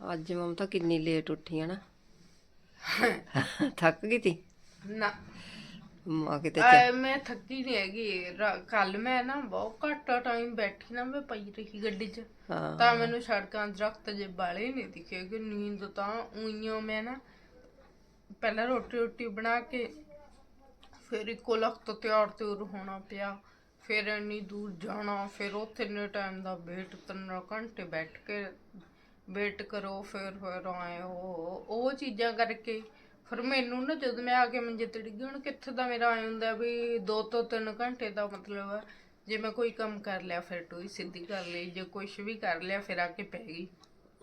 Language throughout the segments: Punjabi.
ਅੱਜ ਮਮਤਾ ਕਿੰਨੀ ਲੇਟ ਉੱਠੀ ਆ ਨਾ। ਥੱਕ ਗਈ ਤੀ? ਨਾ। ਮਾਂ ਕਿਤੇ ਚ- ਅਹ ਮੈਂ ਥੱਕੀ ਨਹੀਂ ਹੈਗੀ। ਕੱਲ ਮੈਂ ਨਾ ਬਹੁਤ ਘੱਟ ਟਾਈਮ ਬੈਠੀ ਨਾ ਮੈਂ ਪਈ ਰਹੀ ਗੱਡੀ 'ਚ। ਹਾਂ। ਤਾਂ ਮੈਨੂੰ ਸੜਕਾਂ ਦਰਖਤ ਜੇ ਬਾਲੇ ਨਹੀਂ ਦਿਖੇ ਕਿ ਨੀਂਦ ਤਾਂ ਉਈਓ ਮੈਂ ਨਾ ਪਹਿਲਾਂ ਰੋਟੀ ਰੋਟੀ ਬਣਾ ਕੇ ਫਿਰ ਇੱਕੋ ਲਖਤ ਤਿਆਰ ਤਿਉਰ ਹੋਣਾ ਪਿਆ। ਫਿਰ ਇੰਨੀ ਦੂਰ ਜਾਣਾ ਫਿਰ ਉੱਥੇ ਇੰਨੇ ਟਾਈਮ ਦਾ ਵੇਟ ਤਿੰਨ ਘੰਟੇ ਬੈਠ ਕੇ ਵੇਟ ਕਰੋ ਫਿਰ ਫਿਰ ਆਏ ਉਹ ਉਹ ਚੀਜ਼ਾਂ ਕਰਕੇ। ਫਿਰ ਮੈਨੂੰ ਨਾ ਜਦੋਂ ਮੈਂ ਆ ਕੇ ਮੰਜੇ ਤੇ ਡਿੱਗੀ ਹੁਣ ਕਿੱਥੇ ਦਾ ਮੇਰਾ ਆਏ ਹੁੰਦਾ ਵੀ 2 ਤੋਂ 3 ਘੰਟੇ ਦਾ ਮਤਲਬ ਹੈ ਜੇ ਮੈਂ ਕੋਈ ਕੰਮ ਕਰ ਲਿਆ ਫਿਰ ਟੋਈ ਸਿੱਧੀ ਕਰ ਲਈ ਜੇ ਕੁਝ ਵੀ ਕਰ ਲਿਆ ਫਿਰ ਆ ਕੇ ਪੈ ਗਈ।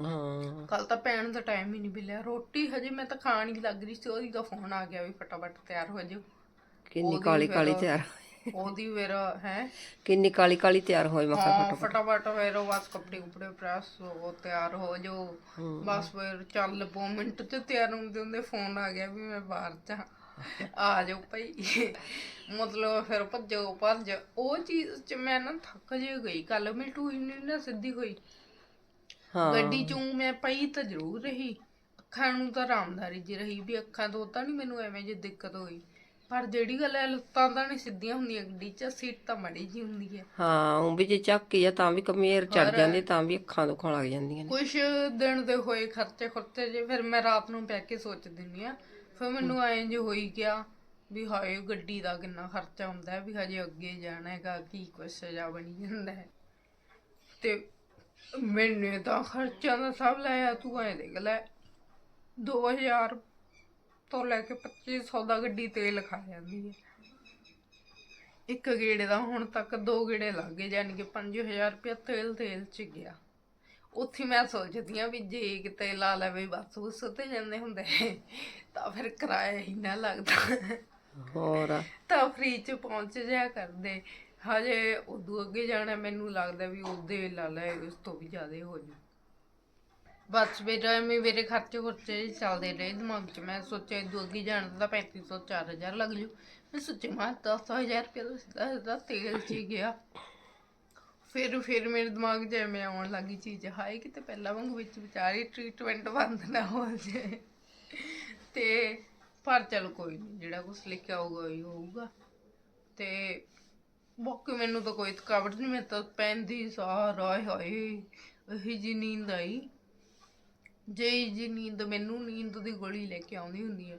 ਹਾਂ। ਕੱਲ ਤਾਂ ਪੈਣ ਦਾ ਟਾਈਮ ਹੀ ਨਹੀਂ ਮਿਲਿਆ। ਰੋਟੀ ਹਜੇ ਮੈਂ ਤਾਂ ਖਾਣ ਹੀ ਲੱਗ ਰਹੀ ਸੀ ਉਹਦੀ ਦਾ ਫੋਨ ਆ ਗਿਆ ਵੀ ਫਟਾਫਟ ਤਿਆਰ ਹੋ ਜਾਓ ਕਿੰਨੀ ਉਹਦੀ ਕਾਲੀ ਕਾਲੀ ਫਿਰ- ਤਿਆਰ ਉਹਦੀ ਫਿਰ ਹੈ। ਕਿੰਨੀ ਕਾਲੀ ਕਾਲੀ ਤਿਆਰ ਹੋਈ ਮੈਂ ਕਿਹਾ ਹਾਂ ਫਟਾਫਟ। ਫਿਰ ਉਹ ਬਸ ਕੱਪੜੇ ਕੁਪੜੇ ਪ੍ਰੈਸ ਹੋ ਤਿਆਰ ਹੋ ਜੋ। ਬਸ ਫਿਰ ਚੱਲ ਪੋ ਮਿੰਟ ਚ ਤਿਆਰ ਹੁੰਦੇ ਹੁੰਦੇ ਫੋਨ ਆ ਗਿਆ ਵੀ ਮੈਂ ਬਾਹਰ ਜਾ। ਆ ਜਾਓ ਭਾਈ। ਮਤਲਬ ਫਿਰ ਭੱਜੋ ਭੱਜ। ਉਹ ਚੀਜ਼ ਚ ਮੈਂ ਨਾ ਥੱਕ ਜੇ ਗਈ। ਕੱਲ ਮੈਂ ਟੂਈ ਨਹੀਂ ਨਾ ਸਿੱਧੀ ਹੋਈ। ਹਾਂ। ਗੱਡੀ ਚੋਂ ਮੈਂ ਪਈ ਤਾਂ ਜ਼ਰੂਰ ਰਹੀ। ਅੱਖਾਂ ਨੂੰ ਤਾਂ ਆਰਾਮਦਾਰੀ ਜੀ ਰਹੀ ਵੀ ਅੱਖਾਂ ਤੋਂ ਤਾਂ ਨਹੀਂ ਮੈਨੂੰ ਐਵੇਂ ਜੇ ਦਿੱਕਤ ਹੋਈ। ਪਰ ਜਿਹੜੀ ਗੱਲ ਹੈ ਲੱਤਾਂ ਤਾਂ ਨਹੀਂ ਸਿੱਧੀਆਂ ਹੁੰਦੀਆਂ ਗੱਡੀ 'ਚ ਸੀਟ ਤਾਂ ਮੜੀ ਜੀ ਹੁੰਦੀ ਹੈ। ਹਾਂ ਉਹ ਵੀ ਜੇ ਚੱਕੀ ਆ ਤਾਂ ਵੀ ਕਮੇਰ ਚੜ ਜਾਂਦੀ ਤਾਂ ਵੀ ਅੱਖਾਂ ਦੁਖਣ ਲੱਗ ਜਾਂਦੀਆਂ ਨੇ। ਕੁਛ ਦਿਨ ਦੇ ਹੋਏ ਖਰਚੇ ਖੁਰਚੇ ਜੇ ਫਿਰ ਮੈਂ ਰਾਤ ਨੂੰ ਬੈ ਕੇ ਸੋਚ ਦਿੰਦੀ ਆ ਫਿਰ ਮੈਨੂੰ ਐਂ ਜੇ ਹੋਈ ਗਿਆ ਵੀ ਹਾਏ ਗੱਡੀ ਦਾ ਕਿੰਨਾ ਖਰਚਾ ਹੁੰਦਾ ਹੈ ਵੀ ਹਜੇ ਅੱਗੇ ਜਾਣਾ ਹੈਗਾ ਕੀ ਕੁਛ ਜਾ ਬਣੀ ਜਾਂਦਾ ਹੈ। ਤੇ ਮੈਨੇ ਤਾਂ ਖਰਚਿਆਂ ਦਾ ਸਭ ਲਾਇਆ ਤੂੰ ਐ ਦੇਖ ਲੈ 2000 ਤੋਂ ਲੈ ਕੇ 2500 ਦਾ ਗੱਡੀ ਤੇਲ ਖਾ ਜਾਂਦੀ ਹੈ। ਇੱਕ ਗੇੜੇ ਦਾ ਹੁਣ ਤੱਕ ਦੋ ਗੇੜੇ ਲੱਗ ਗਏ ਯਾਨੀ ਕਿ 5000 ਰੁਪਇਆ ਤੇਲ ਤੇਲ ਚ ਗਿਆ। ਉੱਥੇ ਮੈਂ ਸੋਚਦੀ ਆ ਵੀ ਜੇ ਕਿਤੇ ਲਾ ਲਵੇ ਬਸ ਉਸ ਤੇ ਜਾਂਦੇ ਹੁੰਦੇ ਤਾਂ ਫਿਰ ਕਿਰਾਇਆ ਹੀ ਨਾ ਲੱਗਦਾ। ਹੋਰ? ਤਾਂ ਫ੍ਰੀ ਚ ਪਹੁੰਚ ਜਾਇਆ ਕਰਦੇ। ਹਜੇ ਉਦੋਂ ਅੱਗੇ ਜਾਣਾ ਮੈਨੂੰ ਲੱਗਦਾ ਵੀ ਉਹਦੇ ਲਾ ਲੈ ਉਸ ਤੋਂ ਵੀ ਜ਼ਿਆਦਾ ਹੋ ਜੂ ਬਸ ਮੇਰਾ ਐਵੇਂ ਮੇਰੇ ਖਰਚੇ ਖੁਰਚੇ ਜਿਹੇ ਚੱਲਦੇ ਰਹੇ ਦਿਮਾਗ 'ਚ। ਮੈਂ ਸੋਚਿਆ ਇਦੋਂ ਅੱਗੇ ਜਾਣ ਦਾ 3500 4000 ਲੱਗ ਜੂ। ਮੈਂ ਸੋਚਿਆ, ਮੈਂ 10000 ਰੁਪਏ ਦਾ ਸਿੱਧਾ ਸਿੱਧਾ ਤੇਲ 'ਚ ਹੀ ਗਿਆ। ਫਿਰ ਫਿਰ ਮੇਰੇ ਦਿਮਾਗ 'ਚ ਐਵੇਂ ਆਉਣ ਲੱਗੀ ਚੀਜ਼, ਹਾਏ ਕਿਤੇ ਪਹਿਲਾਂ ਵਾਂਗ ਵਿੱਚ ਵਿਚਾਰੀ ਟ੍ਰੀਟਮੈਂਟ ਬੰਦ ਨਾ ਹੋ ਜਾਏ। ਤੇ ਪਰ ਚਲ ਕੋਈ ਨਹੀਂ ਜਿਹੜਾ ਕੁਝ ਲਿਖਿਆ ਹੋਊਗਾ ਉਹੀ ਹੋਊਗਾ। ਤੇ ਬਾਕੀ ਮੈਨੂੰ ਤਾਂ ਕੋਈ ਥਕਾਵਟ ਨਹੀਂ ਮੈਂ ਤਾਂ ਪੈਂਦੀ ਸਾਰ, ਆਏ ਹਾਏ, ਇਹੀ ਜੀ ਨੀਂਦ ਆਈ। ਜੇ ਜੀ ਨੀਂਦ, ਮੈਨੂੰ ਨੀਂਦ ਦੀ ਗੋਲੀ ਲੈ ਕੇ ਆਉਂਦੀ ਹੁੰਦੀ ਹੈ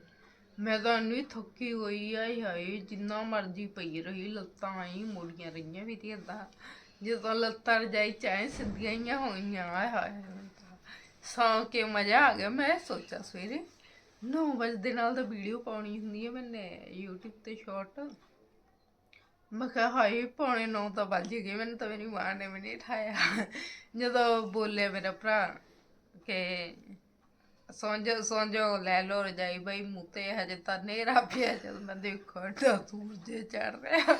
ਮੈਂ ਤਾਂ ਇੰਨੀ ਥੱਕੀ ਹੋਈ ਆਈ ਹਾਏ ਜਿੰਨਾ ਮਰਜ਼ੀ ਪਈ ਰਹੀ, ਲੱਤਾਂ ਆਈ ਮੋੜੀਆਂ ਰਹੀਆਂ ਵੀ ਤੇ ਏਦਾਂ ਜਦੋਂ ਲੱਤਾਂ ਰਜਾਈ ਚਾਹੇ ਸਿੱਧੀਆਂ ਹੀ ਹੋਈਆਂ ਆਏ ਹਾਏ ਸੌਂ ਕੇ ਮਜ਼ਾ ਆ ਗਿਆ। ਮੈਂ ਸੋਚਿਆ ਸਵੇਰੇ 9 ਵਜੇ ਦੇ ਨਾਲ ਤਾਂ ਵੀਡੀਓ ਪਾਉਣੀ ਹੁੰਦੀ ਹੈ ਮੈਨੇ, YouTube ਤੇ ਸ਼ਾਰਟ ਮੈਂ ਕਿਹਾ, ਹਾਏ, ਪੌਣੇ 9 ਤਾਂ ਵੱਜ ਗਏ, ਮੈਨੂੰ ਤਾਂ ਮੇਰੀ ਮਾਂ ਨੇ ਮੈਨੂੰ ਉਠਾਇਆ ਜਦੋਂ ਬੋਲੇ ਮੇਰਾ ਭਰਾ ਕਿ ਸੌਂਜੋ ਸੌਂਜੋ ਲੈ ਲੋ ਰਜਾਈ ਬਈ ਮੁੱਤੇ ਹਜੇ ਤਾਂ ਨੇਰਾ ਪਿਆ ਜਦ ਮੈਂ ਦੇਖੋ ਤਾਂ ਸੂਰਜ ਚੜ ਰਿਹਾ।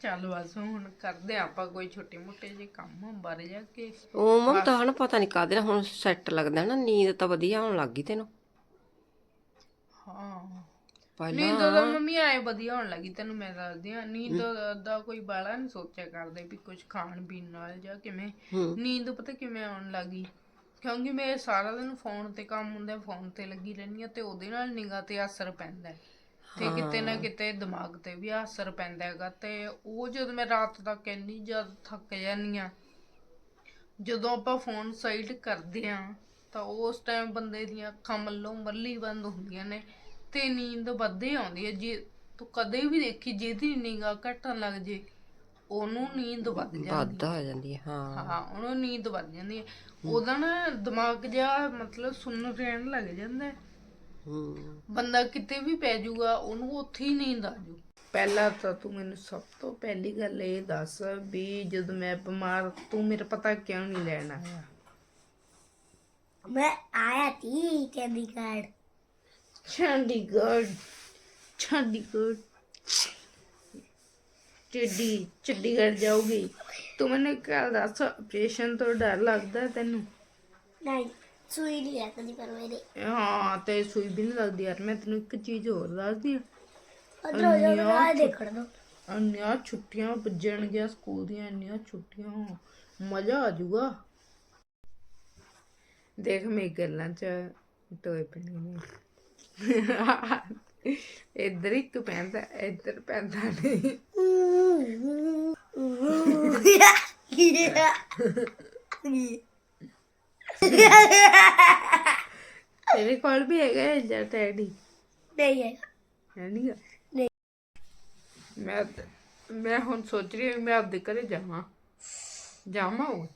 ਚੱਲ ਬਸ ਹੁਣ ਕਰਦੇ ਆਪਾਂ ਕੋਈ ਛੋਟੇ ਮੋਟੇ ਜਿਹੇ ਕੰਮ ਬਾਰੇ ਜਾ ਕੇ। ਉਹ ਮਮਤਾ ਹਣ ਪਤਾ ਨਹੀਂ ਕਾਹਦੇ ਨਾਲ ਹੁਣ ਸੈੱਟ ਲੱਗਦਾ ਨਾ ਨੀਂਦ ਤਾਂ ਵਧੀਆ ਆਉਣ ਲੱਗ ਗਈ ਤੈਨੂੰ। ਹਾਂ। ਪਹਿਲਾਂ ਨੀਂਦ ਤਾਂ ਮੰਮੀ ਆਏ ਵਧੀਆ ਹੋਣ ਲੱਗੀ ਤੈਨੂੰ ਮੈਂ ਦੱਸਦੀ ਆ ਨੀਂਦ ਦਾ ਕੋਈ ਬਾਲਾ ਨਹੀਂ ਸੋਚਿਆ ਕਰਦੇ ਵੀ ਕੁਝ ਖਾਣ ਪੀਣ ਨਾਲ ਜਾਂ ਕਿਵੇਂ। ਨੀਂਦ ਪਤਾ ਕਿਵੇਂ ਆਉਣ ਲੱਗੀ? ਕਿਉਂਕਿ ਮੈਂ ਸਾਰਾ ਦਿਨ ਫੋਨ ਤੇ ਕੰਮ ਹੁੰਦਾ ਫੋਨ ਤੇ ਲੱਗੀ ਰਹਿੰਦੀ ਆ ਤੇ ਉਹਦੇ ਨਾਲ ਨਿਗਾਹ ਤੇ ਅਸਰ ਪੈਂਦਾ ਹੈ। ਤੇ ਕਿਤੇ ਨਾ ਕਿਤੇ ਦਿਮਾਗ ਤੇ ਵੀ ਅਸਰ ਪੈਂਦਾ ਹੈਗਾ ਤੇ ਉਹ ਜਦੋਂ ਮੈਂ ਰਾਤ ਤੱਕ ਇੰਨੀ ਜ਼ਿਆਦਾ ਥੱਕ ਜਾਂਦੀ ਆ ਜਦੋਂ ਆਪਾਂ ਫੋਨ ਸਾਈਡ ਕਰਦੇ ਆ ਤਾਂ ਉਸ ਟਾਈਮ ਬੰਦੇ ਦੀਆਂ ਅੱਖਾਂ ਮੱਲੋਂ ਮੱਲੀ ਬੰਦ ਹੁੰਦੀਆਂ ਨੇ ਤੇ ਨੀਂਦ ਵੱਧੇ ਆਉਂਦੀ ਹੈ ਜੇ ਤੂੰ ਕਦੇ ਵੀ ਦੇਖੀ ਜਿਹਦੀ ਨਿਗਾਹ ਘਟਣ ਲੱਗ ਜੇ ਉਹਨੂੰ ਨੀਂਦ ਵੱਧ ਜਾਂਦੀ ਵਾਧਾ ਹੋ ਜਾਂਦੀ ਹੈ ਹਾਂ ਹਾਂ ਉਹਨੂੰ ਨੀਂਦ ਵੱਧ ਜਾਂਦੀ ਹੈ ਉਹਦਾ ਨਾ ਦਿਮਾਗ ਜਿਹਾ ਮਤਲਬ ਸੁੰਨ ਰਹਿਣ ਲੱਗ ਜਾਂਦਾ ਹੈ ਹੂੰ ਬੰਦਾ ਕਿਤੇ ਵੀ ਪੈ ਜਾਊਗਾ ਉਹਨੂੰ ਉੱਥੇ ਹੀ ਨੀਂਦ ਆ ਜੂ ਪਹਿਲਾਂ ਤਾਂ ਤੂੰ ਮੈਨੂੰ ਸਭ ਤੋਂ ਪਹਿਲੀ ਗੱਲ ਇਹ ਦੱਸ ਵੀ ਜਦੋਂ ਮੈਂ ਬਿਮਾਰ ਤੂੰ ਮੇਰਾ ਪਤਾ ਕਿਉਂ ਨਹੀਂ ਲੈਣ ਆਇਆ मैं आया थी चंडीगढ़ ਚੰਡੀਗੜ੍ਹ ਚੰਡੀਗੜ੍ਹ ਚਿੱਡੀ ਚੰਡੀਗੜ੍ਹ ਜਾਊਗੀ। ਤੂੰ ਮੈਨੂੰ ਇੱਕ ਗੱਲ ਦੱਸ ਆਪਰੇਸ਼ਨ ਤੋਂ ਡਰ ਲੱਗਦਾ ਤੈਨੂੰ? ਨਹੀਂ ਸੂਈ ਨਹੀਂ ਲੱਗਦੀ ਪਰ ਮੇਰੇ। ਹਾਂ ਤੇ ਸੂਈ ਵੀ ਨਹੀਂ ਲੱਗਦੀ ਯਾਰ ਮੈਂ ਤੈਨੂੰ ਇੱਕ ਚੀਜ਼ ਹੋਰ ਦੱਸਦੀ ਆ ਅੰਨਿਆ ਛੁੱਟੀਆਂ ਭੱਜਣ ਗਿਆ ਸਕੂਲ ਦੀਆਂ ਅੰਨਿਆ ਛੁੱਟੀਆਂ। ਮਜ਼ਾ ਆ ਜਾਊਗਾ। ਦੇਖ ਮੇ ਗੱਲਾਂ ਚ ਟੋਏ ਪੈਣੇ ਨੇ। ਇੱਧਰ ਇੱਕ ਪੈਂਦਾ ਇੱਧਰ ਪੈਂਦਾ ਨਹੀਂ। ਤੇਰੇ ਕੋਲ ਵੀ ਹੈਗਾ ਇਹ ਜਿਹਾ ਟੈਡੀ? ਨਹੀਂ ਹੈ ਹੈ ਨੀ ਗਾ? ਨਹੀਂ। ਮੈਂ ਤੇ- ਮੈਂ ਹੁਣ ਸੋਚ ਰਹੀ ਹਾਂ ਵੀ ਮੈਂ ਆਪਦੇ ਘਰੇ ਜਾਵਾਂ। ਜਾਵਾਂ ਉਹ?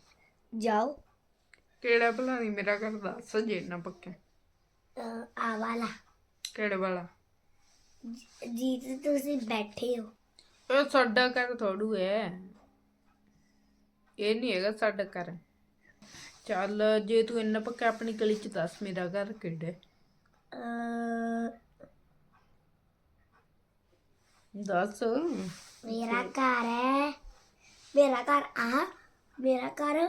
ਜਾਓ। ਕਿਹੜਾ ਭਲਾ ਨਹੀਂ ਮੇਰਾ ਘਰ ਦੱਸ ਜੇ ਨਾ ਪੱਕਾ। ਅਹ, ਆ ਵਾਲਾ। ਕਿਹੜੇ ਵਾਲਾ? ਜੀ ਤੇ ਤੁਸੀਂ ਬੈਠੇ ਹੋ। ਉਹ ਸਾਡਾ ਘਰ ਥੋੜੂ ਹੈ। ਇਹ ਨਹੀਂ ਹੈਗਾ ਸਾਡਾ ਘਰ। ਚੱਲ ਜੇ ਤੂੰ ਇੰਨਾ ਪੱਕਾ ਆਪਣੀ ਗਲੀ ਚ ਦੱਸ ਮੇਰਾ ਘਰ ਕਿਹੜਾ ਹੈ? ਅਹ, ਦੱਸ। ਮੇਰਾ ਘਰ ਹੈ। ਮੇਰਾ ਘਰ ਆ ਮੇਰਾ ਘਰ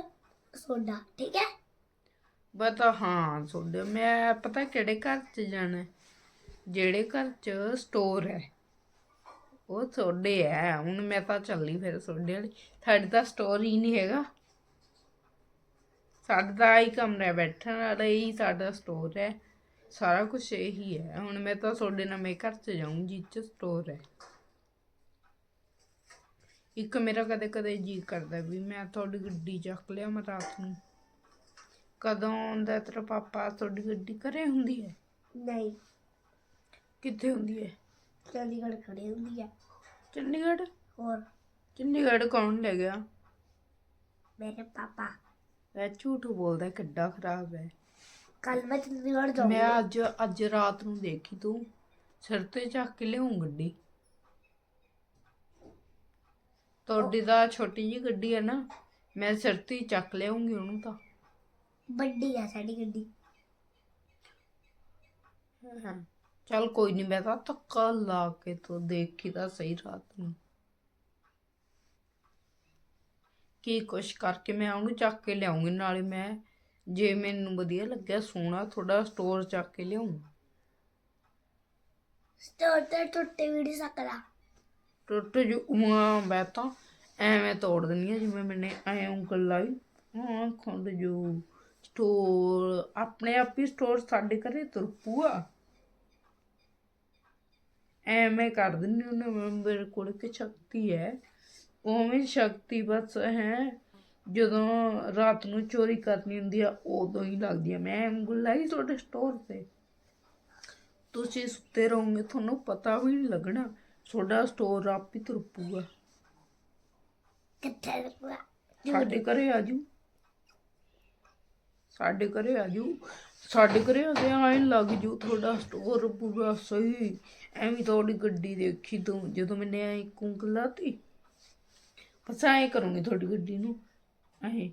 ਸੋਡਾ ਠੀਕ ਹੈ? ਬਤਾ ਹਾਂ ਤੁਹਾਡੇ ਮੈਂ ਪਤਾ ਕਿਹੜੇ ਘਰ ਚ ਜਾਣਾ ਹੈ? ਜਿਹੜੇ ਘਰ ਚ ਸਟੋਰ ਹੈ, ਉਹ ਤੁਹਾਡੇ ਹੈ। ਹੁਣ ਮੈਂ ਤਾਂ ਚੱਲੀ ਫਿਰ ਤੁਹਾਡੇ ਵਾਲੀ। ਸਾਡੇ ਤਾਂ ਸਟੋਰ ਹੀ ਨਹੀਂ ਹੈਗਾ। ਸਾਡਾ ਤਾਂ ਹੀ ਕਮਰਾ ਬੈਠਣ ਵਾਲਾ ਹੀ ਸਾਡਾ ਸਟੋਰ ਹੈ। ਸਾਰਾ ਕੁਝ ਇਹੀ ਹੈ। ਹੁਣ ਮੈਂ ਤਾਂ ਤੁਹਾਡੇ ਨਵੇਂ ਘਰ ਚ ਜਾਊਂ ਜਿਹ ਚ ਸਟੋਰ ਹੈ। ਇੱਕ ਮੇਰਾ ਕਦੇ ਕਦੇ ਜੀ ਕਰਦਾ ਵੀ ਮੈਂ ਤੁਹਾਡੀ ਗੱਡੀ ਚੱਕ ਲਿਆ ਮੈਂ ਰਾਤ ਨੂੰ। ਕਦੋਂ ਆਉਂਦਾ ਤੇਰਾ ਪਾਪਾ ਤੁਹਾਡੀ ਗੱਡੀ ਘਰੇ ਹੁੰਦੀ ਹੈ? ਨਹੀਂ। ਕਿੱਥੇ ਹੁੰਦੀ ਹੈ ਚੰਡੀਗੜ੍ਹ ਖੜੀ ਹੁੰਦੀ ਹੈ ਚੰਡੀਗੜ੍ਹ? ਹੋਰ। ਚੰਡੀਗੜ੍ਹ ਕੌਣ ਲੈ ਗਿਆ? ਮੇਰੇ ਪਾਪਾ। ਇਹ ਝੂਠ ਬੋਲਦਾ ਕਿੱਡਾ ਖਰਾਬ ਹੈ ਕੱਲ ਮੈਂ ਚੰਡੀਗੜ੍ਹ ਮੈਂ ਜਾਊਂਗਾ ਅੱਜ ਅੱਜ ਰਾਤ ਨੂੰ ਦੇਖੀ ਤੂੰ। ਸਿਰ ਤੇ ਚੱਕ ਕੇ ਲਿਆਉਂ ਗੱਡੀ? ਤੁਹਾਡੀ ਤਾਂ ਛੋਟੀ ਜੀ ਗੱਡੀ ਹੈ ਨਾ। ਮੈਂ ਸਿਰ ਤੇ ਹੀ ਚੱਕ ਲਿਆਉਂਗੀ ਉਹਨੂੰ ਤਾਂ। ਵੱਡੀ ਆ ਸਾਡੀ ਗੱਡੀ। ਹਾਂ। ਚੱਲ ਕੋਈ ਨਹੀਂ ਮੈਂ ਤਾਂ ਧੱਕਾ ਲਾ ਕੇ ਤੂੰ ਦੇਖੀ ਤਾਂ ਸਹੀ ਰਾਤ ਨੂੰ। ਕੀ ਕੁਛ ਕਰਕੇ ਮੈਂ ਉਹਨੂੰ ਚੱਕ ਕੇ ਲਿਆਉਂਗੀ ਨਾਲੇ ਮੈਂ ਜੇ ਮੈਨੂੰ ਵਧੀਆ ਲੱਗਿਆ ਸੋਹਣਾ ਥੋੜਾ ਸਟੋਰ ਚੱਕ ਕੇ ਲਿਆਉਂ ਸਟੋਰ ਤੇ ਟੁੱਟੇ ਵੀ ਨਹੀਂ ਸਕਦਾ। ਟੁੱਟ ਜੂ ਉਹਾਂ ਮੈਂ ਤਾਂ ਐਵੇਂ ਤੋੜ ਦਿੰਦੀ ਆ ਜਿਵੇਂ ਮੈਨੇ ਐ ਉਂਗਲ ਲਾਈ ਹਾਂ ਖੁੰਡ ਜੂ। ਸਟੋਰ ਆਪਣੇ ਆਪ ਹੀ ਸਟੋਰ ਸਾਡੇ ਘਰੇ ਤੁਰ ਪੂਆ ਐਵੇਂ ਕਰ ਦਿੰਦੀ ਉਹਨੇ ਮੈਂ- ਮੇਰੇ ਕੋਲ ਕਿ ਸ਼ਕਤੀ ਹੈ। ਉਵੇਂ ਸ਼ਕਤੀ ਬਸ ਹੈ ਜਦੋਂ ਰਾਤ ਨੂੰ ਚੋਰੀ ਕਰਨੀ ਹੁੰਦੀ ਆ ਉਦੋਂ ਹੀ ਲੱਗਦੀ ਆ। ਮੈਂ ਉਂਗਲ ਲਾਈ ਤੁਹਾਡੇ ਸਟੋਰ ਤੇ। ਤੁਸੀਂ ਸੁੱਤੇ ਰਹੋਗੇ ਤੁਹਾਨੂੰ ਪਤਾ ਵੀ ਨਹੀਂ ਲੱਗਣਾ। ਤੁਹਾਡਾ ਸਟੋਰ ਆਪ ਹੀ ਤੁਰ ਪੂਗਾ ਕਿੱਥੇ ਰੁਕੂਗਾ ਸਾਡੇ ਘਰੇ ਆ ਜੂ ਸਾਡੇ ਘਰੇ ਆ ਜੂ ਸਾਡੇ ਘਰੇ ਆ ਕੇ ਆਏ ਲੱਗ ਜੂ ਤੁਹਾਡਾ ਸਟੋਰ ਪੂਰਾ ਸਹੀ। ਐਵੇਂ ਤੁਹਾਡੀ ਗੱਡੀ ਦੇਖੀ ਤੂੰ ਜਦੋਂ ਮੈਨੇ ਐ ਕੁੰਕ ਲਾਤੀ। ਐਂ ਕਰੂੰਗੀ ਤੁਹਾਡੀ ਗੱਡੀ ਨੂੰ। ਐ।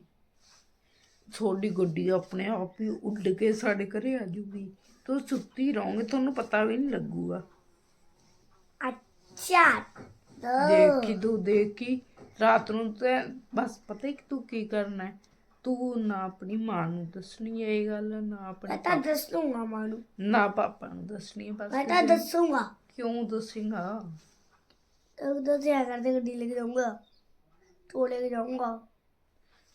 ਤੁਹਾਡੀ ਗੱਡੀ ਆਪਣੇ ਆਪ ਹੀ ਉੱਡ ਕੇ ਸਾਡੇ ਘਰੇ ਆ ਜੂਗੀ। ਤੂੰ ਸੁੱਤੀ ਰਹੋਗੇ ਤੁਹਾਨੂੰ ਪਤਾ ਵੀ ਨਹੀਂ ਲੱਗੂਗਾ। ਅੱਛਾ ਦੇਖੀ ਤੂੰ ਦੇਖੀ। ਰਾਤ ਨੂੰ ਤੇ ਬਸ ਪਤਾ ਹੀ ਤੂੰ ਕੀ ਕਰਨਾ ਹੈ। ਤੂੰ ਨਾ ਆਪਣੀ ਮਾਂ ਨੂੰ ਦੱਸਣੀ ਹੈ ਇਹ ਗੱਲ ਨਾ ਆਪਣੇ ਮੈਂ ਤਾਂ ਦੱਸੂਗਾ ਮਾਂ ਨੂੰ। ਨਾ ਪਾਪਾ ਨੂੰ ਦੱਸਣੀ ਹੈ ਬਸ ਮੈਂ ਤਾਂ ਦੱਸੂਗਾ। ਕਿਉਂ ਦੱਸੇਗਾ? ਤੂੰ ਦੱਸਿਆ ਕਰਦੇ ਗੱਡੀ ਲੈ ਕੇ ਜਾਊਂਗਾ। ਤੂੰ ਲੈ ਕੇ ਜਾਊਂਗਾ।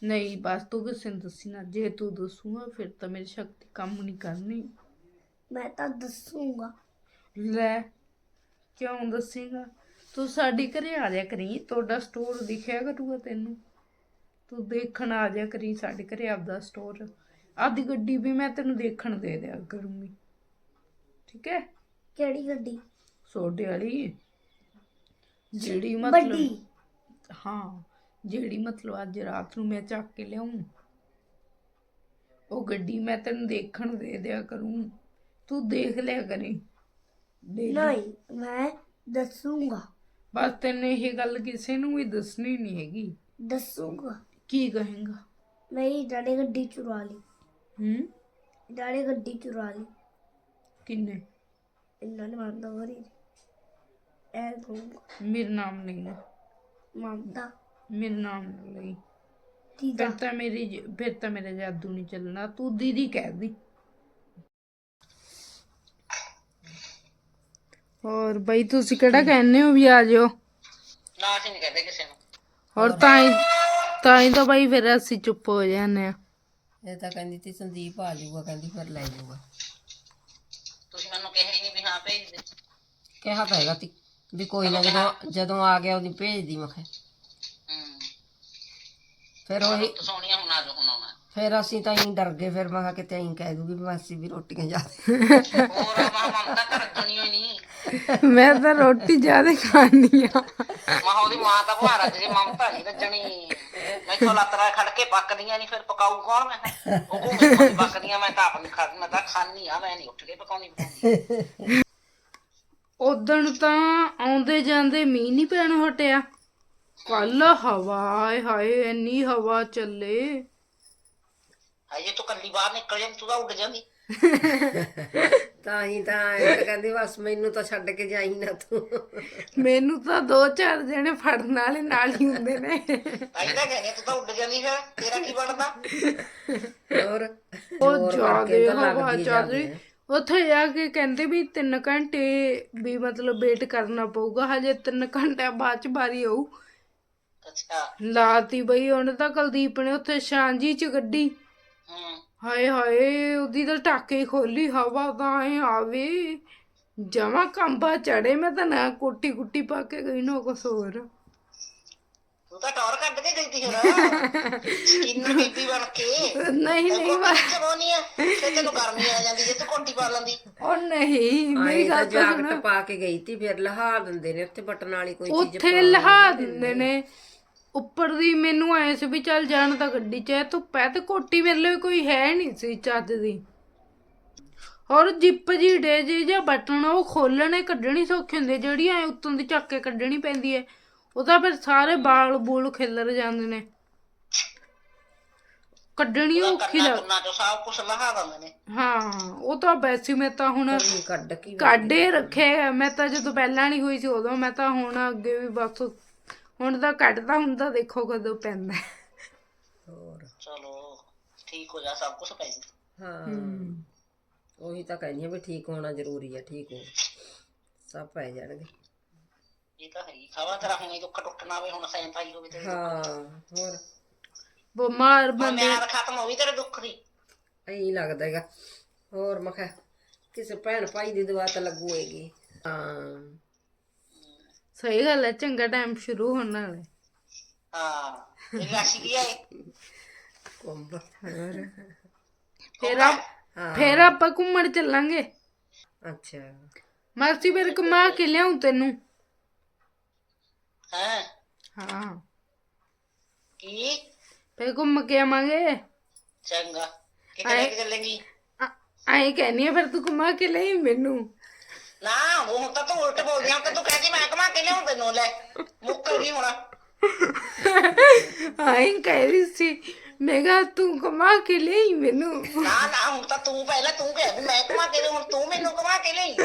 ਨਹੀਂ ਬਸ ਤੂੰ ਕਿਸੇ ਨੂੰ ਦੱਸੀ ਨਾ। ਜੇ ਤੂੰ ਦੱਸੂਗਾ ਫਿਰ ਤਾਂ ਮੇਰੀ ਸ਼ਕਤੀ ਕੰਮ ਨਹੀਂ ਕਰਨੀ। ਮੈਂ ਤਾਂ ਦੱਸੂਗਾ। ਲੈ ਕਿਉਂ ਦੱਸੇਗਾ? ਤੂੰ ਸਾਡੀ ਘਰੇ ਆ ਜਾ ਕਰੀ। ਤੁਹਾਡਾ ਸਟੋਰ ਦਿਖਿਆ ਕਰੂਗਾ ਤੈਨੂੰ। ਤੂੰ ਦੇਖਣ ਆ ਜਾ ਕਰੀ ਸਾਡੇ ਘਰੇ ਆਪਦਾ ਸਟੋਰ ਆਦੀ ਗੱਡੀ ਵੀ ਮੈਂ ਤੈਨੂੰ ਦੇਖਣ ਦੇ ਦਿਆ ਕਰੂੰਗੀ। ਠੀਕ ਹੈ ਕਿਹੜੀ ਗੱਡੀ? ਸੋਡੇ ਵਾਲੀ। ਜਿਹੜੀ ਮਤਲਬ ਵੱਡੀ? ਹਾਂ ਜਿਹੜੀ ਮਤਲਬ ਅੱਜ ਰਾਤ ਨੂੰ ਮੈਂ ਚੱਕ ਕੇ ਲਿਆਉਂ ਉਹ ਗੱਡੀ ਮੈਂ ਤੈਨੂੰ ਦੇਖਣ ਦੇ ਦਿਆ ਕਰੂੰ। ਤੂੰ ਦੇਖ ਲਿਆ ਕਰੀ। daily। ਨਹੀਂ ਮੈਂ ਦੱਸੂਗਾ। ਬਸ ਤੈਨੂੰ ਇਹ ਗੱਲ ਕਿਸੇ ਨੂੰ ਵੀ ਦੱਸਣੀ ਨਹੀਂ ਹੈਗੀ। ਦੱਸੂਗਾ। ਕੀ ਕਹੇਗਾ? ਨਹੀਂ ਡਾੜੇ ਗੱਡੀ ਚੁਰਾ ਲਈ। ਹੂੰ? ਡਾੜੇ ਗੱਡੀ ਚੁਰਾ ਲਈ। ਕਿੰਨੇ? ਇਹਨਾਂ ਨੇ ਮੰਨਦਾ ਰਹੀ ਐ ਕਹੂੰਗਾ। ਮੇਰਾ ਨਾਮ ਨਹੀਂ ਹੈ ਮੰਨਦਾ। ਮੇਰਾ ਨਾਮ ਨਾ ਲਈ। ਦੀਦਾ ਫਿਰ ਤਾਂ ਮੇਰੀ ਜ- ਫਿਰ ਤਾਂ ਮੇਰਾ ਜਾਦੂ ਨਹੀਂ ਚੱਲਣਾ। ਤੂੰ ਦੀਦੀ ਕਹਿ ਦੀ। ਹੋਰ ਬਈ ਤੁਸੀਂ ਕਿਹੜਾ ਕਹਿੰਦੇ ਹੋ ਵੀ ਆ ਜਾਓ? ਨਾ ਅਸੀਂ ਨਹੀਂ ਕਹਿੰਦੇ ਕਿਸੇ ਨੂੰ। ਹੋਰ ਤਾਂ ਹੀ ਤਾਂ ਹੀ ਤਾਂ ਬਈ ਫਿਰ ਅਸੀਂ ਚੁੱਪ ਹੋ ਜਾਂਦੇ ਆ ਇਹ ਤਾਂ ਕਹਿੰਦੀ ਤੀ ਸੰਦੀਪ ਆ ਜਾਊਗਾ ਕਹਿੰਦੀ ਫਿਰ ਲੈ ਜਾਊਗਾ। ਤੁਸੀਂ ਮੈਨੂੰ ਕਿਹਾ ਹੀ ਨਹੀਂ ਵੀ ਹਾਂ ਭੇਜ ਦੇ। ਕਿਹਾ ਤਾਂ ਹੈਗਾ ਤੀ ਵੀ ਕੋਈ ਨਾ ਜਦੋਂ ਜਦੋਂ ਆ ਗਿਆ ਉਹਦੀ ਭੇਜਦੀ ਮੈਂ ਕਿਹਾ। ਹੂੰ। ਫਿਰ ਉਹੀ ਤੂੰ ਸੋਹਣੀਆਂ ਹੁਣ ਆ ਜਾ ਹੁਣ ਆਉਣਾ। ਫਿਰ ਅਸੀਂ ਤਾਂ ਹੀ ਡਰ ਗਏ ਫਿਰ ਮੈਂ ਕਿਹਾ ਕਿਤੇ ਅਸੀਂ ਕਹਿ ਦੂਗੀ ਵੀ ਮਾਸੀ ਵੀ ਰੋਟੀਆਂ ਜਾ ਹੋਰ ਮਾਂ ਮਮਤਾ ਕਰ ਹੋਈ ਨਹੀਂ ਮੈਂ ਤਾਂ ਰੋਟੀ ਜ਼ਿਆਦਾ ਖਾਣੀ ਆ। ਮਾਂ ਉਹਦੀ ਮਾਂ ਤਾਂ ਭਾਰਾ ਜੇ ਮਮਤਾ ਨਹੀਂ ਰੱਜਣੀ ਮੈਥੋਂ ਲੱਤਰਾ ਖੜ ਕੇ ਪੱਕਦੀਆਂ ਨਹੀਂ ਫਿਰ ਪਕਾਊ ਕੌਣ ਮੈਂ? ਉਹ ਕੋ ਮੈਨੂੰ ਪੱਕਦੀਆਂ ਮੈਂ ਤਾਂ ਆਪ ਨਹੀਂ ਖਾਦੀ ਮੈਂ ਤਾਂ ਖਾਣੀ ਆ ਮੈਂ ਨਹੀਂ ਉੱਠ ਕੇ ਪਕਾਉਣੀ ਪਕਾਉਣੀ ਤਾਂ ਆਉਂਦੇ ਜਾਂਦੇ ਮੀਂਹ ਨਹੀਂ ਪੈਣ ਹਟਿਆ। ਕੱਲ ਹਵਾ ਆਏ ਹਾਏ ਇੰਨੀ ਹਵਾ ਚੱਲੇ। ਹਜੇ ਤੂੰ ਕੱਲੀ ਬਾਹਰ ਨਿਕਲ ਤੂੰ ਤਾਂ ਉੱਡ ਜਾਂਦੀ। ਤਾਂ ਹੀ ਤਾਂ ਇਹ ਤਾਂ ਕਹਿੰਦੀ ਬਸ ਮੈਨੂੰ ਤਾਂ ਛੱਡ ਕੇ ਜਾਈ ਨਾ ਤੂੰ। ਮੈਨੂੰ ਤਾਂ ਦੋ ਚਾਰ ਜਣੇ ਫੜਨ ਵਾਲੇ ਨਾਲ ਹੀ ਹੁੰਦੇ ਨੇ। ਤਾਂ ਕਹਿੰਦੇ ਤੂੰ ਤਾਂ ਉੱਡ ਜਾਂਦੀ ਫਿਰ ਤੇਰਾ ਕੀ ਬਣਦਾ? ਹੋਰ ਉਹ ਹਵਾ ਹੈ। ਉੱਥੇ ਜਾ ਕੇ ਕਹਿੰਦੇ ਵੀ 3 ਘੰਟੇ ਵੀ ਮਤਲਬ ਵੇਟ ਕਰਨਾ ਪਊਗਾ ਹਜੇ 3 ਘੰਟੇ ਬਾਅਦ ਚ ਬਾਰੀ ਆਊ। ਅੱਛਾ। ਲਾਤੀ ਬਈ ਉਹਨੇ ਤਾਂ ਕੁਲਦੀਪ ਨੇ ਉੱਥੇ ਸ਼ਾਂਜੀ ਚ ਗੱਡੀ। ਹੂੰ। ਹਾਏ ਹਾਏ ਉਹਦੀ ਤਾਂ ਟਾਕੇ ਖੋਲੀ ਹਵਾ ਤਾਂ ਐ ਆਵੇ। ਜਮਾ ਕੰਬਾ ਚੜੇ ਮੈਂ ਤਾਂ ਨਾ ਕੋਟੀ ਕੁੱਟੀ ਪਾ ਕੇ ਗਈ ਨਾ ਕੁਛ ਹੋਰ ਤੂੰ ਤਾਂ ਟੌਰ ਕੱਢ ਕੇ ਗਈ ਤੀ ਫਿਰ ਸਕਿਨ ਬੀਬੀ ਬਣ ਕੇ। ਨਹੀਂ ਨਹੀਂ ਵਾ- ਚਬੋਨੀ ਆ ਤੇ ਤੈਨੂੰ ਗਰਮੀ ਆ ਜਾਂਦੀ ਜੇ ਤੂੰ ਕੋਟੀ ਪਾ ਲੈਂਦੀ। ਉਹ ਨਹੀਂ ਮੇਰੀ ਗੱਲ ਤਾਂ ਸੁਣ। ਜਾਕਟ ਪਾ ਕੇ ਗਈ ਤੀ ਫਿਰ ਲਹਾ ਦਿੰਦੇ ਨੇ ਉੱਥੇ ਬਟਨ ਵਾਲੀ ਕੋਈ ਚੀਜ਼ ਉੱਥੇ ਲਹਾ ਦਿੰਦੇ ਨੇ। ਉੱਪਰ ਦੀ ਮੈਨੂੰ ਐ ਸੀ ਵੀ ਚੱਲ ਜਾਣ ਤਾਂ ਗੱਡੀ ਚ ਐ ਧੁੱਪੈ ਤੇ ਕੋਟੀ ਮੇਰੇ ਲਈ ਕੋਈ ਹੈ ਨਹੀਂ ਸੀ ਚੱਜ ਦੀ। ਔਰ ਜਿੱਪ ਜੀ ਡੇ ਜੇ ਜਾਂ ਬਟਨ ਉਹ ਖੋਲਣੇ ਕੱਢਣੀ ਸੌਖੇ ਹੁੰਦੇ ਜਿਹੜੀ ਐ ਉੱਤੋਂ ਦੀ ਚੱਕ ਕੇ ਕੱਢਣੀ ਪੈਂਦੀ ਐ ਉਹਦਾ ਫਿਰ ਸਾਰੇ ਬਾਲ ਬੂਲ ਖਿਲਰ ਜਾਂਦੇ ਨੇ। ਕੱਢਣੀ ਔਖੀ ਲੱਗ ਕੁੰਨਾ ਚੋਂ ਸਭ ਕੁਝ ਲਹਾ ਦਿੰਦੇ ਨੇ। ਹਾਂ ਉਹ ਤਾਂ ਵੈਸੇ ਮੈਂ ਤਾਂ ਹੁਣ ਕੱਢ ਕੇ ਕਾਢੇ ਰੱਖੇ ਆ। ਮੈਂ ਤਾਂ ਜਦੋਂ ਪਹਿਲਾਂ ਨਹੀਂ ਹੋਈ ਸੀ ਉਦੋਂ ਮੈਂ ਤਾਂ ਹੁਣ ਅੱਗੇ ਵੀ ਬਸ ਹੁਣ ਤਾਂ ਕੱਢਦਾ ਹੁੰਦਾ ਦੇਖੋ ਕਦੋਂ ਪੈਂਦਾ। ਹੋਰ। ਚਲੋ ਠੀਕ ਹੋ ਜਾ ਸਭ ਕੁਝ ਪੈ ਜੀ। ਹਾਂ। ਉਹੀ ਤਾਂ ਕਹਿੰਦੀ ਆ ਵੀ ਠੀਕ ਹੋਣਾ ਜ਼ਰੂਰੀ ਆ ਠੀਕ ਹੋ ਸਭ ਪੈ ਜਾਣਗੇ। ਇਹ ਤਾਂ ਹੈ ਹੀ ਖਾਵਾ ਤੇਰਾ ਹੁਣ ਇਹ ਦੁੱਖ ਟੁੱਟਣਾ ਵੇ ਹੁਣ ਸੈਂ ਪਾਈ ਹੋਵੇ ਤੇ ਹਾਂ ਹੋਰ। ਬਿਮਾਰ ਬੰਦੇ ਮਿਆਰ ਖਤਮ ਹੋ ਗਈ ਤੇਰੇ ਦੁੱਖ ਦੀ। ਐਂ ਲੱਗਦਾ ਹੈਗਾ। ਹੋਰ ਮੈਂ ਕਿਹਾ ਕਿਸੇ ਭੈਣ ਭਾਈ ਦੀ ਦੁਆ ਤਾਂ ਲੱਗੂ ਹੈਗੀ ਹਾਂ। ਸਹੀ ਗੱਲ ਹੈ ਚੰਗਾ ਟਾਈਮ ਸ਼ੁਰੂ ਹੋਣ ਵਾਲਾ ਹੈ ਹਾਂ ਇਹ ਰਾਸ਼ੀ ਕੀ ਹੈ ਕੁੰਭ ਫਿਰ ਆਪ ਹਾਂ ਫਿਰ ਆਪਾਂ ਘੁੰਮਣ ਚੱਲਾਂਗੇ। ਅੱਛਾ। ਮਾਸੀ ਫਿਰ ਕਮਾ ਕੇ ਲਿਆਉਂ ਤੈਨੂੰ। ਹਾਂ? ਹਾਂ। ਕੀ? ਫਿਰ ਘੁੰਮ ਕੇ ਆਵਾਂਗੇ। ਚੰਗਾ। ਕਿੱਥੇ ਚੱਲੇਂਗੀ? ਐਂ ਕਹਿੰਨੀ ਆ ਫਿਰ ਤੂੰ ਕਮਾ ਕੇ ਲਈ ਮੈਨੂੰ। ਨਾ ਉਹ ਹੁਣ ਤਾਂ ਤੂੰ ਉਲਟ ਬੋਲਦੀ ਆ ਕਿ ਤੂੰ ਕਹਿੰਦੀ ਮੈਂ ਕਮਾ ਕੇ ਲਿਆਉਂ ਤੈਨੂੰ ਲੈ ਮੁੱਕਰ ਗਈ ਹੁਣ। ਐਂ ਕਹਿ ਰਹੀ ਸੀ ਮੈਂ ਕਿਹਾ ਤੂੰ ਕਮਾ ਕੇ ਲਈ ਮੈਨੂੰ। ਨਾ ਨਾ ਹੁਣ ਤਾਂ ਤੂੰ ਪਹਿਲਾਂ ਤੂੰ ਕਹਿ ਵੀ ਮੈਂ ਕਮਾ ਕੇ ਲਿਆਊਂ, ਹੁਣ ਤੂੰ ਮੈਨੂੰ ਕਮਾ ਕੇ ਲਈ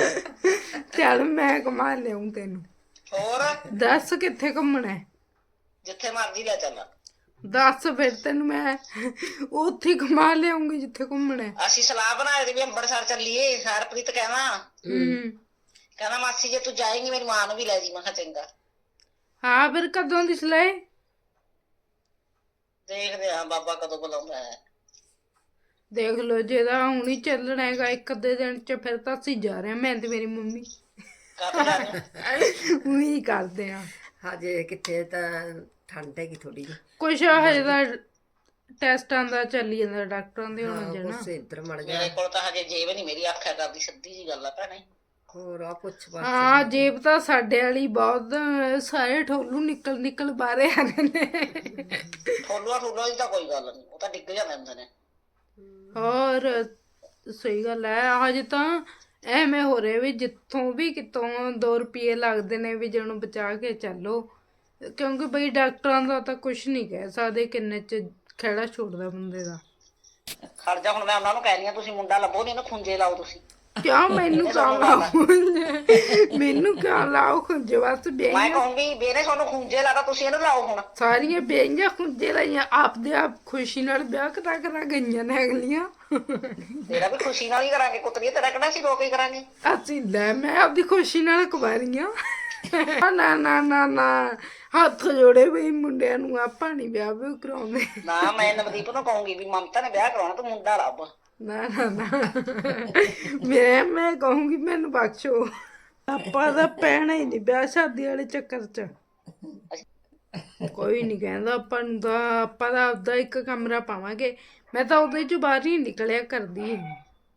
ਚੱਲ ਮੈਂ ਕਮਾ ਲਿਆਉਂ ਤੈਨੂੰ। ਹੋਰ? ਦੱਸ ਕਿੱਥੇ ਘੁੰਮਣਾ ਹੈ? ਜਿੱਥੇ ਮਰਜ਼ੀ ਲੈ ਚੱਲ। ਦੱਸ ਫਿਰ ਤੈਨੂੰ ਮੈਂ ਉੱਥੇ ਹੀ ਘੁਮਾ ਲਿਆਉਂਗੀ ਜਿੱਥੇ ਘੁੰਮਣਾ ਹੈ। ਅਸੀਂ ਸਲਾਹ ਬਣਾਏ ਤੇ ਵੀ ਅੰਮ੍ਰਿਤਸਰ ਚੱਲੀਏ ਹਰਪ੍ਰੀਤ ਕਹਿਣਾ। ਹੂੰ। ਕਹਿੰਦਾ ਮਾਸੀ ਜੇ ਤੂੰ ਜਾਏਂਗੀ ਮੇਰੀ ਮਾਂ ਨੂੰ ਵੀ ਲੈ ਜੀ। ਮੈਂ ਕਿਹਾ ਚੰਗਾ। ਹਾਂ ਫਿਰ ਕਦੋਂ ਦੀ ਸਲਾਹ ਹੈ? ਦੇਖਦੇ ਆ ਬਾਬਾ ਕਦੋਂ ਬੁਲਾਉਂਦਾ ਹੈ। ਦੇਖ ਲਓ ਜਿਹਦਾ ਹੁਣ ਹੀ ਚੱਲਣਾ ਹੈਗਾ ਇੱਕ ਅੱਧੇ ਦਿਨ ਚ ਫਿਰ ਤਾਂ ਅਸੀਂ ਜਾ ਰਹੇ ਹਾਂ ਮੈਂ ਤੇ ਮੇਰੀ ਮੰਮੀ। ਜਾ ਉਹੀ ਕਰਦੇ ਆ ਹਜੇ ਕਿੱਥੇ ਤਾਂ ਠੰਡ ਹੈਗੀ ਥੋੜੀ ਜਿਹੀ। ਕੁਛ ਹਜੇ ਦਾ ਟੈਸਟਾਂ ਦਾ ਚੱਲੀ ਜਾਂਦਾ ਡਾਕਟਰਾਂ ਦੇ ਹੁਣ ਜਣਾ। ਉਸ ਇੱਧਰ ਮੜ ਜਾ ਮੇਰੇ ਕੋਲ ਤਾਂ ਹਜੇ ਜੇਬ ਨਹੀਂ ਮੇਰੀ ਆਖਿਆ ਕਰਦੀ ਸਿੱਧੀ ਜੀ ਗੱਲ ਆ ਭੈਣੇ। ਹੋਰ ਆ ਪੁੱਛ ਬਸ ਹਾਂ ਜੇਬ ਤਾਂ ਸਾਡੇ ਵਾਲੀ ਬਹੁਤ ਸਾਰੇ ਠੋਲੂ ਨਿਕਲ ਨਿਕਲ ਬਾਰੇ ਆ ਰਹੇ ਨੇ। ਠੋਲੂਆ ਠੋਲੂਆ ਦੀ ਤਾਂ ਕੋਈ ਗੱਲ ਨਹੀਂ। ਉਹ ਤਾਂ ਡਿੱਗ ਜਾਂਦੇ ਹੁੰਦੇ ਨੇ ਹੋਰ ਸਹੀ ਗੱਲ ਹੈ। ਹਜੇ ਤਾਂ ਐਵੇਂ ਹੋ ਰਿਹਾ ਵੀ ਜਿੱਥੋਂ ਵੀ ਕਿਤੋਂ 2 ਰੁਪਏ ਲੱਗਦੇ ਨੇ ਵੀ ਜਿਹਨੂੰ ਬਚਾ ਕੇ ਚੱਲੋ। ਕਿਉਂਕਿ ਬਈ ਡਾਕਟਰਾਂ ਦਾ ਤਾਂ ਕੁਝ ਨਹੀਂ ਕਹਿ ਸਕਦੇ ਕਿੰਨੇ ਚ ਖੇੜਾ ਛੋੜਦਾ ਬੰਦੇ ਦਾ। ਖੜ ਜਾ ਹੁਣ ਮੈਂ ਉਹਨਾਂ ਨੂੰ ਕਹਿ ਰਹੀ ਆ ਤੁਸੀਂ ਮੁੰਡਾ ਲੱਭੋ ਨਹੀਂ ਇਹਨੂੰ ਖੁੰਝੇ ਲਾਓ ਤੁਸੀਂ। ਕਿਉਂ ਮੈਨੂੰ ਕਿਉਂ ਲਾਓ ਮੈਨੂੰ ਕਿਉਂ ਲਾਓ ਖੁੰਝੇ ਵਾਸਤੇ ਮੈਂ ਬੇਈਆਂ ਕਹੂੰਗੀ ਤੁਹਾਨੂੰ ਖੁੰਝੇ ਲਾਦਾ ਤੁਸੀਂ ਇਹਨੂੰ ਲਾਓ ਹੁਣ। ਸਾਰੀਆਂ ਬੇਈਆਂ ਖੁੰਝੇ ਲਾਈਆਂ ਆਪਦੇ ਆਪ ਖੁਸ਼ੀ ਨਾਲ ਵਿਆਹ ਕਰਾ ਕਰਾ ਗਈਆਂ ਨੇ ਅਗਲੀਆਂ। ਤੇਰਾ ਵੀ ਖੁਸ਼ੀ ਨਾਲ ਹੀ ਕਰਾਂਗੇ ਕੁੱਤਰੀ ਤੇਰਾ ਕਿਹੜਾ ਸੀ ਰੋ ਕੇ ਕਰਾਂਗੇ। ਅਸੀਂ ਲੈ ਮੈਂ ਆਪਦੀ ਖੁਸ਼ੀ ਨਾਲ ਕੁਵਾਰੀਆਂ। ਨਾ ਨਾ ਨਾ ਨਾ ਹੱਥ ਜੋੜੇ ਬਈ ਮੁੰਡਿਆਂ ਨੂੰ ਆਪਾਂ ਨਹੀਂ ਵਿਆਹ ਵੀ ਕਰਾਉਂਦੇ। ਨਾ ਮੈਂ ਨਵਦੀਪ ਨੂੰ ਕਹੂੰਗੀ ਵੀ ਮਮਤਾ ਨੇ ਵਿਆਹ ਕਰਾਉਣਾ ਤੂੰ ਮੁੰਡਾ ਲੱਭ ਨਾ ਨਾ ਨਾ। ਮੈਂ ਮੈਂ ਕਹੂੰਗੀ ਮੈਨੂੰ ਬਖਸ਼ੋ। ਆਪਾਂ ਦਾ ਪੈਣਾ ਹੀ ਨਹੀਂ ਵਿਆਹ ਸ਼ਾਦੀ ਵਾਲੇ ਚੱਕਰ 'ਚ। ਕੋਈ ਨਹੀਂ ਕਹਿੰਦਾ ਆਪਾਂ ਨੂੰ ਤਾਂ, ਆਪਾਂ ਦਾ ਆਪਦਾ ਇੱਕ ਕਮਰਾ ਪਾਵਾਂਗੇ। ਮੈਂ ਤਾਂ ਉਹਦੇ 'ਚ ਬਾਹਰ ਹੀ ਨਿਕਲਿਆ ਕਰਦੀ।